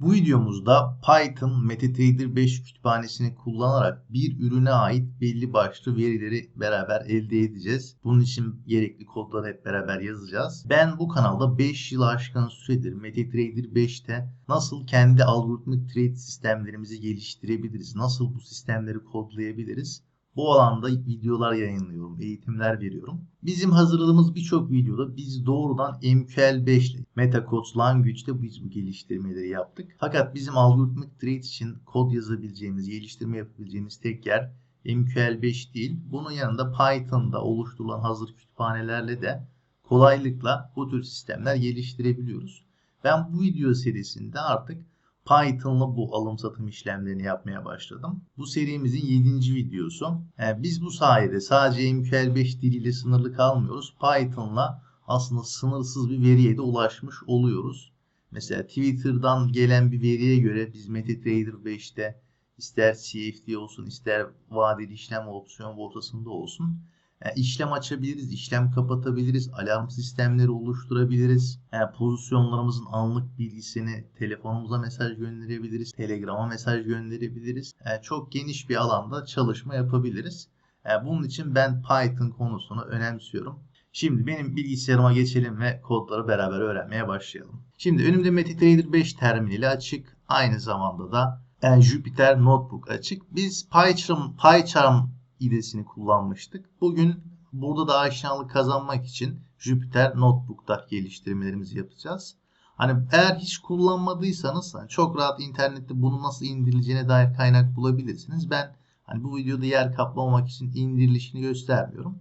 Bu videomuzda Python MetaTrader 5 kütüphanesini kullanarak bir ürüne ait belli başlı verileri beraber elde edeceğiz. Bunun için gerekli kodları hep beraber yazacağız. Ben bu kanalda 5 yıl aşkın süredir MetaTrader 5'te nasıl kendi algoritmik trade sistemlerimizi geliştirebiliriz, nasıl bu sistemleri kodlayabiliriz bu alanda videolar yayınlıyorum, eğitimler veriyorum. Bizim hazırladığımız birçok videoda biz doğrudan MQL5 ile MetaCodes Language'de biz bu geliştirmeleri yaptık. Fakat bizim algoritmik trade için kod yazabileceğimiz, geliştirme yapabileceğimiz tek yer MQL5 değil. Bunun yanında Python'da oluşturulan hazır kütüphanelerle de kolaylıkla bu tür sistemler geliştirebiliyoruz. Ben bu video serisinde artık Python'la bu alım satım işlemlerini yapmaya başladım. Bu serimizin 7. videosu. Yani biz bu sayede sadece MQL5 diliyle sınırlı kalmıyoruz. Python'la aslında sınırsız bir veriye de ulaşmış oluyoruz. Mesela Twitter'dan gelen bir veriye göre biz MetaTrader 5'te ister CFD olsun ister vadeli işlem opsiyon borsasında olsun yani işlem açabiliriz, işlem kapatabiliriz, alarm sistemleri oluşturabiliriz. Yani pozisyonlarımızın anlık bilgisini telefonumuza mesaj gönderebiliriz, Telegram'a mesaj gönderebiliriz. Yani çok geniş bir alanda çalışma yapabiliriz. Yani bunun için ben Python konusunu önemsiyorum. Şimdi benim bilgisayarıma geçelim ve kodları beraber öğrenmeye başlayalım. Şimdi önümde MetaTrader 5 terminali açık. Aynı zamanda da yani Jupyter Notebook açık. Biz PyCharm, PyCharm idesini kullanmıştık. Bugün burada da aşinalık kazanmak için Jupyter Notebook'ta geliştirmelerimizi yapacağız. Hani eğer hiç kullanmadıysanız hani çok rahat internette bunu nasıl indirileceğine dair kaynak bulabilirsiniz. Ben hani bu videoda yer kaplamamak için indirilişini göstermiyorum.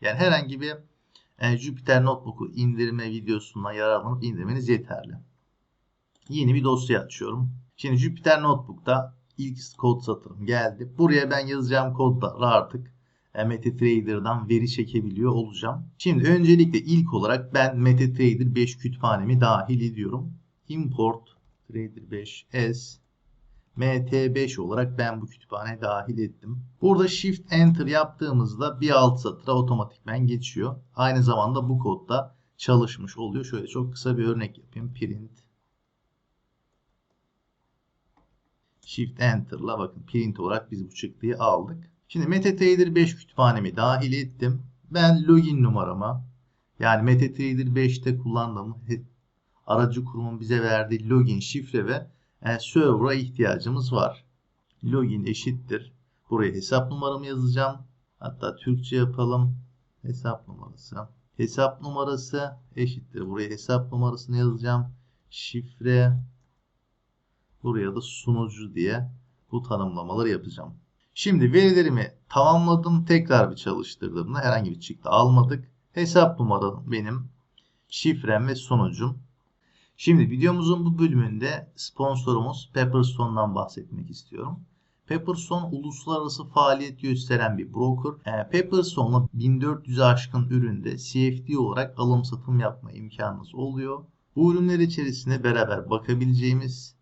Yani herhangi bir e, Jupyter Notebook'u indirme videosundan yararlanıp indirmeniz yeterli. Yeni bir dosya açıyorum. Şimdi Jupyter Notebook'ta ilk kod satırım geldi. Buraya ben yazacağım kodları artık e, MetaTrader'dan veri çekebiliyor olacağım. Şimdi öncelikle ilk olarak ben MetaTrader 5 kütüphanemi dahil ediyorum. Import Trader 5 S MT5 olarak ben bu kütüphane dahil ettim. Burada Shift Enter yaptığımızda bir alt satıra otomatikmen geçiyor. Aynı zamanda bu kodda çalışmış oluyor. Şöyle çok kısa bir örnek yapayım. Print Shift Enter'la bakın print olarak biz bu çıktıyı aldık. Şimdi MetaTrader 5 kütüphanemi dahil ettim. Ben login numarama yani MetaTrader 5'te kullandığım aracı kurumun bize verdiği login şifre ve yani server'a ihtiyacımız var. Login eşittir. Buraya hesap numaramı yazacağım. Hatta Türkçe yapalım. Hesap numarası. Hesap numarası eşittir. Buraya hesap numarasını yazacağım. Şifre Buraya da sunucu diye bu tanımlamaları yapacağım. Şimdi verilerimi tamamladım. Tekrar bir çalıştırdığımda herhangi bir çıktı almadık. Hesap numaram benim. Şifrem ve sunucum. Şimdi videomuzun bu bölümünde sponsorumuz Pepperstone'dan bahsetmek istiyorum. Pepperstone uluslararası faaliyet gösteren bir broker. E, Pepperstone'la 1400'e aşkın üründe CFD olarak alım satım yapma imkanınız oluyor. Bu ürünler içerisinde beraber bakabileceğimiz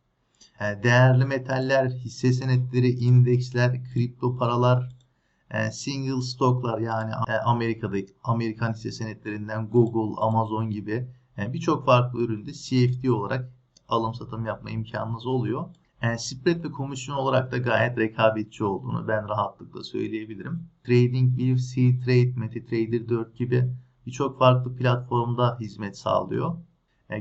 değerli metaller, hisse senetleri, indeksler, kripto paralar, e, single stocklar yani e, Amerika'da Amerikan hisse senetlerinden Google, Amazon gibi birçok farklı üründe CFD olarak alım satım yapma imkanınız oluyor. Spread ve komisyon olarak da gayet rekabetçi olduğunu ben rahatlıkla söyleyebilirim. TradingView, C-Trade, MetaTrader 4 gibi birçok farklı platformda hizmet sağlıyor.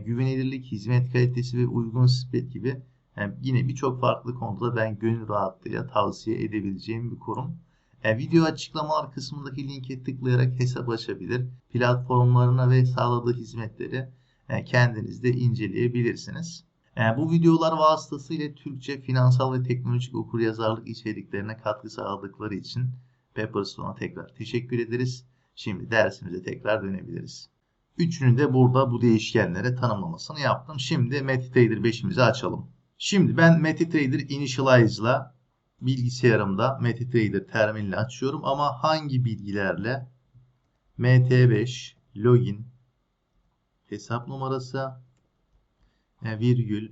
Güvenilirlik, hizmet kalitesi ve uygun spread gibi yani yine birçok farklı konuda ben gönül rahatlığıyla tavsiye edebileceğim bir kurum. Yani video açıklamalar kısmındaki linke tıklayarak hesap açabilir. Platformlarına ve sağladığı hizmetleri kendiniz de inceleyebilirsiniz. Yani bu videolar vasıtasıyla Türkçe finansal ve teknolojik okuryazarlık içeriklerine katkı sağladıkları için Pepperstone'a tekrar teşekkür ederiz. Şimdi dersimize tekrar dönebiliriz. Üçünü de burada bu değişkenlere tanımlamasını yaptım. Şimdi MetaTrader 5'imizi açalım. Şimdi ben MetaTrader Initialize'la bilgisayarımda MetaTrader terminali açıyorum ama hangi bilgilerle MT5 login hesap numarası e, virgül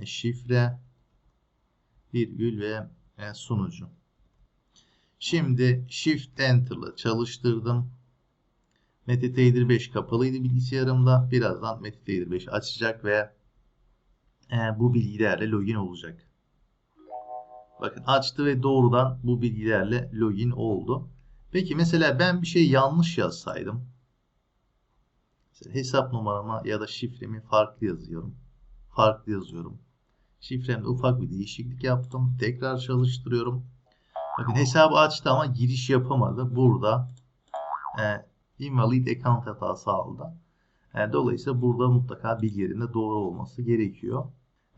e, şifre virgül ve e, sunucu. Şimdi Shift Enter'la çalıştırdım. MetaTrader 5 kapalıydı bilgisayarımda. Birazdan MetaTrader 5 açacak ve e, bu bilgilerle login olacak. Bakın açtı ve doğrudan bu bilgilerle login oldu. Peki mesela ben bir şey yanlış yazsaydım. Mesela hesap numarama ya da şifremi farklı yazıyorum. Farklı yazıyorum. Şifremde ufak bir değişiklik yaptım. Tekrar çalıştırıyorum. Bakın hesabı açtı ama giriş yapamadı. Burada e, invalid account hatası aldı. E, dolayısıyla burada mutlaka bilgilerinde doğru olması gerekiyor.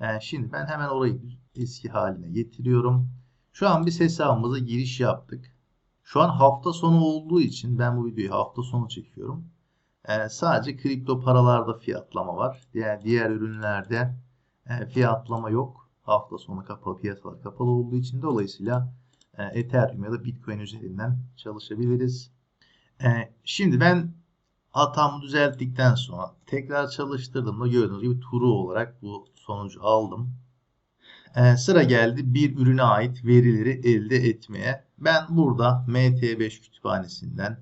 E, şimdi ben hemen orayı eski haline getiriyorum. Şu an biz hesabımıza giriş yaptık. Şu an hafta sonu olduğu için ben bu videoyu hafta sonu çekiyorum. E, sadece kripto paralarda fiyatlama var. Diğer, diğer ürünlerde e, fiyatlama yok. Hafta sonu kapalı piyasalar kapalı olduğu için dolayısıyla e, Ethereum ya da Bitcoin üzerinden çalışabiliriz. E, şimdi ben hatamı düzelttikten sonra tekrar çalıştırdığımda gördüğünüz gibi true olarak bu sonucu aldım. E, sıra geldi bir ürüne ait verileri elde etmeye. Ben burada MT5 kütüphanesinden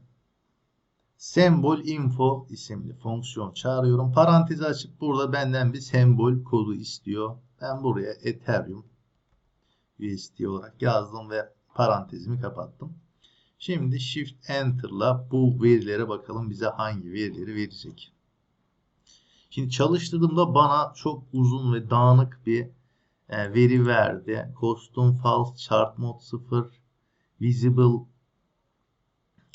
sembol info isimli fonksiyon çağırıyorum. Parantezi açıp burada benden bir sembol kodu istiyor. Ben buraya Ethereum USD olarak yazdım ve parantezimi kapattım. Şimdi Shift Enter'la bu verilere bakalım bize hangi verileri verecek. Şimdi çalıştırdığımda bana çok uzun ve dağınık bir e, veri verdi. Custom false, chart mode 0, visible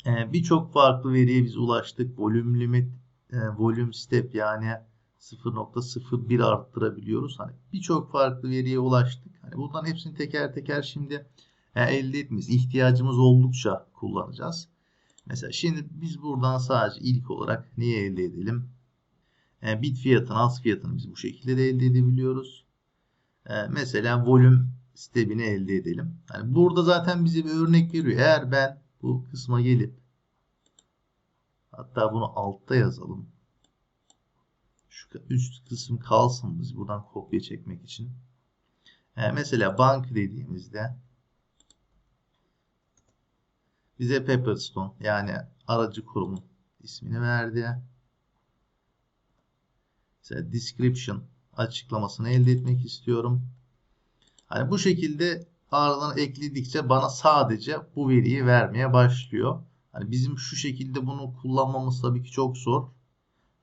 e, birçok farklı veriye biz ulaştık. Volume limit, e, volume step yani 0.01 arttırabiliyoruz. Hani birçok farklı veriye ulaştık. Hani bunların hepsini teker teker şimdi elde etmeyiz. İhtiyacımız oldukça kullanacağız. Mesela şimdi biz buradan sadece ilk olarak neyi elde edelim? E, bit fiyatını, az fiyatını biz bu şekilde de elde edebiliyoruz. E, mesela volüm step'ini elde edelim. Yani burada zaten bize bir örnek veriyor. Eğer ben bu kısma gelip hatta bunu altta yazalım. Şu üst kısım kalsın biz buradan kopya çekmek için. E, mesela bank dediğimizde bize Pepperstone yani aracı kurumun ismini verdi. Mesela description açıklamasını elde etmek istiyorum. Hani bu şekilde ardından ekledikçe bana sadece bu veriyi vermeye başlıyor. Hani bizim şu şekilde bunu kullanmamız tabii ki çok zor.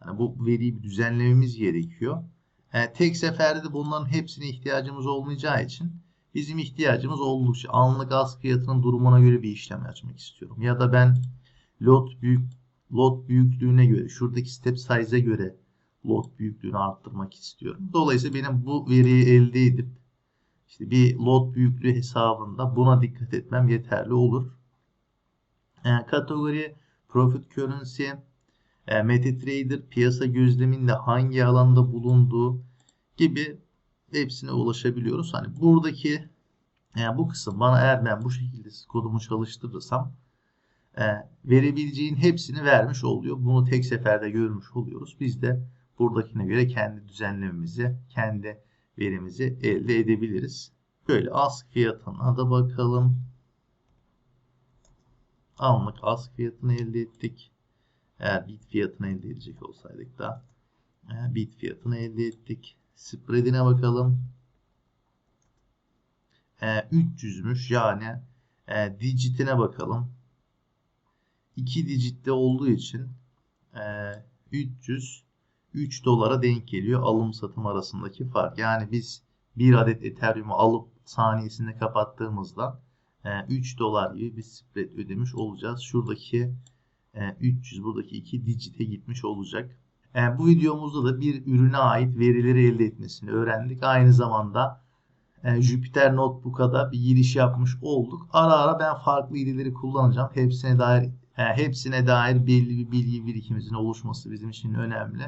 Yani bu veriyi bir düzenlememiz gerekiyor. Yani tek seferde bunların hepsine ihtiyacımız olmayacağı için bizim ihtiyacımız oldukça anlık askıyatının durumuna göre bir işlem açmak istiyorum. Ya da ben lot büyük lot büyüklüğüne göre şuradaki step size'e göre lot büyüklüğünü arttırmak istiyorum. Dolayısıyla benim bu veriyi elde edip işte bir lot büyüklüğü hesabında buna dikkat etmem yeterli olur. E, kategori profit currency e, MetaTrader piyasa gözleminde hangi alanda bulunduğu gibi hepsine ulaşabiliyoruz. Hani buradaki yani bu kısım bana eğer ben bu şekilde kodumu çalıştırırsam e, verebileceğin hepsini vermiş oluyor. Bunu tek seferde görmüş oluyoruz. Biz de buradakine göre kendi düzenlememizi, kendi verimizi elde edebiliriz. Böyle ask fiyatına da bakalım. Anlık ask fiyatını elde ettik. Eğer bit fiyatını elde edecek olsaydık da e, bit fiyatını elde ettik. Spread'ine bakalım. E, 300'müş yani e, digitine bakalım. 2 dijitte olduğu için e, 300 3 dolara denk geliyor alım satım arasındaki fark. Yani biz bir adet Ethereum'u alıp saniyesinde kapattığımızda 3 e, dolar gibi bir spread ödemiş olacağız. Şuradaki 300 e, buradaki 2 digite gitmiş olacak. E, bu videomuzda da bir ürüne ait verileri elde etmesini öğrendik. Aynı zamanda Jupyter Notebook'a da bir giriş yapmış olduk. Ara ara ben farklı ID'leri kullanacağım. Hepsine dair hepsine dair belli bir bilgi birikimimizin oluşması bizim için önemli.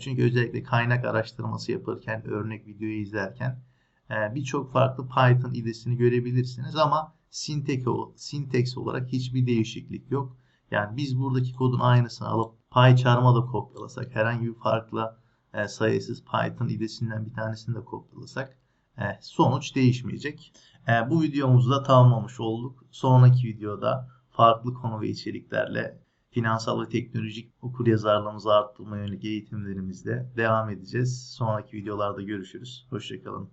Çünkü özellikle kaynak araştırması yaparken, örnek videoyu izlerken birçok farklı Python idesini görebilirsiniz ama syntax olarak hiçbir değişiklik yok. Yani biz buradaki kodun aynısını alıp PyCharm'a da kopyalasak, herhangi bir farklı e, sayısız Python idesinden bir tanesini de kopyalasak e, sonuç değişmeyecek. E, bu videomuzu da tamamlamış olduk. Sonraki videoda farklı konu ve içeriklerle finansal ve teknolojik okuryazarlığımızı arttırmaya yönelik eğitimlerimizde devam edeceğiz. Sonraki videolarda görüşürüz. Hoşçakalın.